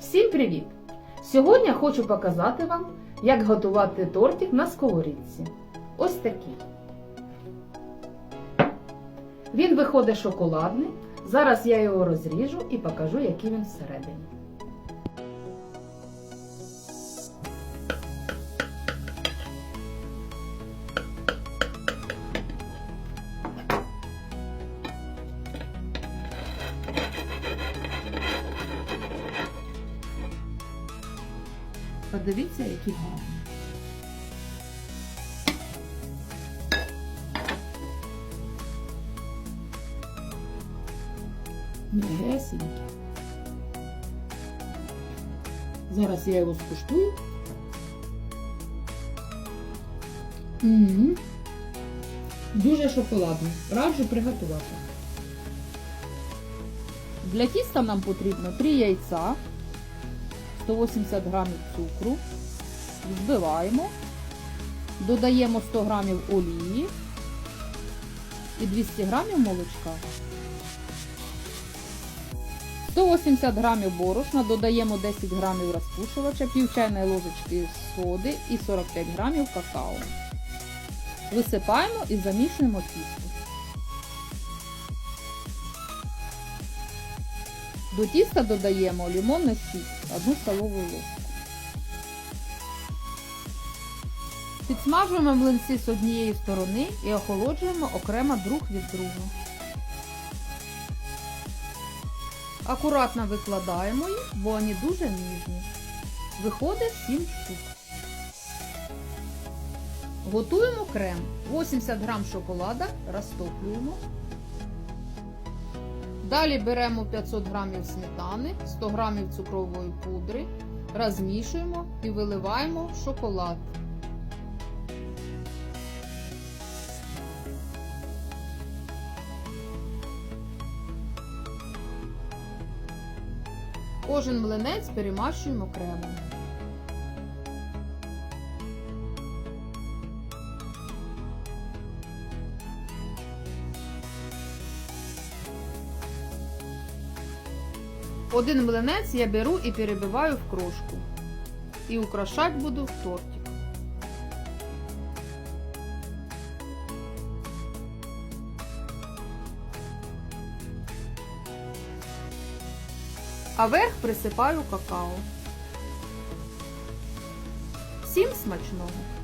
Всім привіт! Сьогодні хочу показати вам, як готувати тортик на сковорідці. Ось такий. Він виходить шоколадний. Зараз я його розріжу і покажу, який він всередині. Подивіться, який гарний. М'ягесенький. Зараз я його скуштую. м Дуже шоколадний. Раджу приготувати. Для тіста нам потрібно 3 яйця, 180 грамів цукру, збиваємо, додаємо 100 грамів олії і 200 грамів молочка. 180 грамів борошна, додаємо 10 грамів розпушувача, пів чайної ложечки соди і 45 грамів какао. Висипаємо і замішуємо тісто. До тіста додаємо лимонний сік, 1 столову ложку. Підсмажуємо млинці з однієї сторони і охолоджуємо окремо друг від друга. Акуратно викладаємо їх, бо вони дуже ніжні. Виходить 7 штук. Готуємо крем. 80 грам шоколада розтоплюємо. Далі беремо 500 грамів сметани, 100 грамів цукрової пудри, розмішуємо і виливаємо в шоколад. Кожен млинець перемащуємо кремом. Один млинець я беру і перебиваю в крошку. І украшати буду в тортик. А верх присипаю какао. Всім смачного!